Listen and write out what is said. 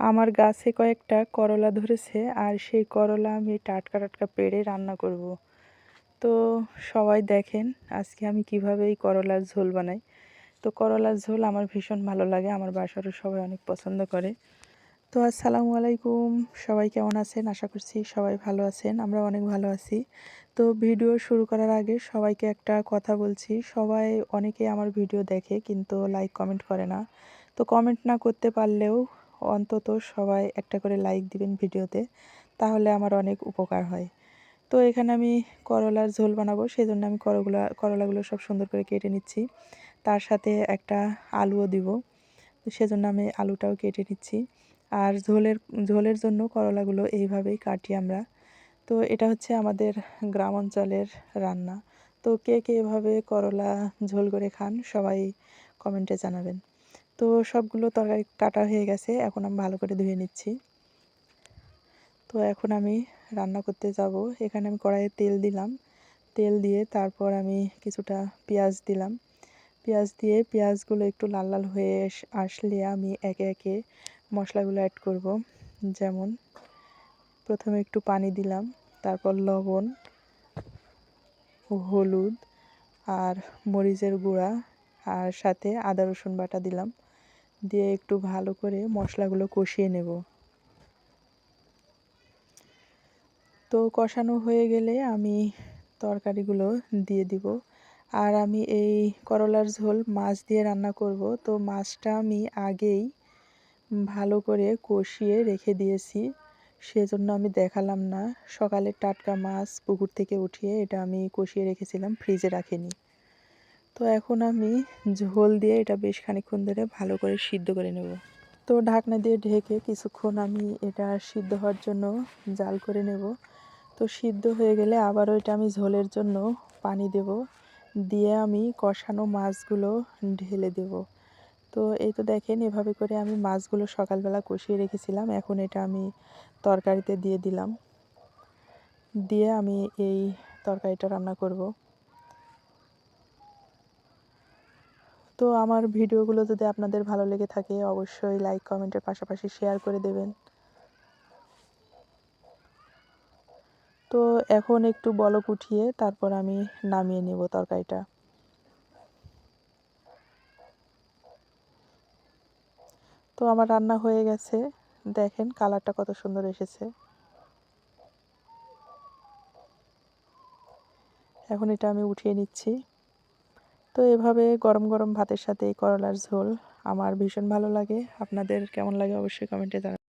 আমার গাছে কয়েকটা করলা ধরেছে আর সেই করলা আমি টাটকা টাটকা পেড়ে রান্না করব। তো সবাই দেখেন আজকে আমি কীভাবে এই করলার ঝোল বানাই। তো করলার ঝোল আমার ভীষণ ভালো লাগে, আমার বাসারও সবাই অনেক পছন্দ করে। তো আসসালামু আলাইকুম, সবাই কেমন আছেন? আশা করছি সবাই ভালো আছেন, আমরা অনেক ভালো আছি। তো ভিডিও শুরু করার আগে সবাইকে একটা কথা বলছি, সবাই অনেকে আমার ভিডিও দেখে কিন্তু লাইক কমেন্ট করে না। তো কমেন্ট না করতে পারলেও অন্তত সবাই একটা করে লাইক দিবেন ভিডিওতে, তাহলে আমার অনেক উপকার হয়। তো এখানে আমি করলার ঝোল বানাবো সেই জন্য আমি করগুলা, করলাগুলো সব সুন্দর করে কেটে নিচ্ছি। তার সাথে একটা আলুও দিব সেজন্য আমি আলুটাও কেটে নিচ্ছি। আর ঝোলের ঝোলের জন্য করলাগুলো এইভাবেই কাটি আমরা। তো এটা হচ্ছে আমাদের গ্রাম অঞ্চলের রান্না। তো কে কে এভাবে করলা ঝোল করে খান, সবাই কমেন্টে জানাবেন। তো সবগুলো তরকারি কাটা হয়ে গেছে, এখন আমি ভালো করে ধুয়ে নিচ্ছি। তো এখন আমি রান্না করতে যাব। এখানে আমি কড়াইয়ে তেল দিলাম। তেল দিয়ে তারপর আমি কিছুটা পেঁয়াজ দিলাম। পেঁয়াজ দিয়ে পেঁয়াজগুলো একটু লাল লাল হয়ে আসলে আমি একে একে মশলাগুলো অ্যাড করব। যেমন, প্রথমে একটু পানি দিলাম, তারপর লবণ, হলুদ, আর মরিচের গুঁড়া, আর সাথে আদা রসুন বাটা দিলাম। দিয়ে একটু ভালো করে মশলাগুলো কষিয়ে নেব। তো কষানো হয়ে গেলে আমি তরকারিগুলো দিয়ে দিব। আর আমি এই করলার ঝোল মাছ দিয়ে রান্না করব। তো মাছটা আমি আগেই ভালো করে কষিয়ে রেখে দিয়েছি। সেজন্য আমি দেখালাম না। সকালে টাটকা মাছ পুকুর থেকে উঠিয়ে এটা আমি কষিয়ে রেখেছিলাম, ফ্রিজে রাখিনি। তো এখন আমি ঝোল দিয়ে এটা বেশ খানিক্ষণ ধরে ভালো করে সিদ্ধ করে নেব। তো ঢাকনা দিয়ে ঢেকে কিছুক্ষণ আমি এটা সিদ্ধ হওয়ার জন্য জাল করে নেব। তো সিদ্ধ হয়ে গেলে আবারও এটা আমি ঝোলের জন্য পানি দেব। দিয়ে আমি কষানো মাছগুলো ঢেলে দেব। তো এই তো দেখেন, এভাবে করে আমি মাছগুলো সকালবেলা কষিয়ে রেখেছিলাম। এখন এটা আমি তরকারিতে দিয়ে দিলাম। দিয়ে আমি এই তরকারিটা রান্না করব। তো আমার ভিডিওগুলো যদি আপনাদের ভালো লেগে থাকে, অবশ্যই লাইক কমেন্টের পাশাপাশি শেয়ার করে দেবেন। তো এখন একটু বলক উঠিয়ে তারপর আমি নামিয়ে নেব তরকারিটা। তো আমার রান্না হয়ে গেছে। দেখেন কালারটা কত সুন্দর এসেছে। এখন এটা আমি উঠিয়ে নিচ্ছি। তো এভাবে গরম গরম ভাতের সাথে করলার ঝোল আমার ভীষণ ভালো লাগে। আপনাদের কেমন লাগে অবশ্যই কমেন্টে জানাবেন।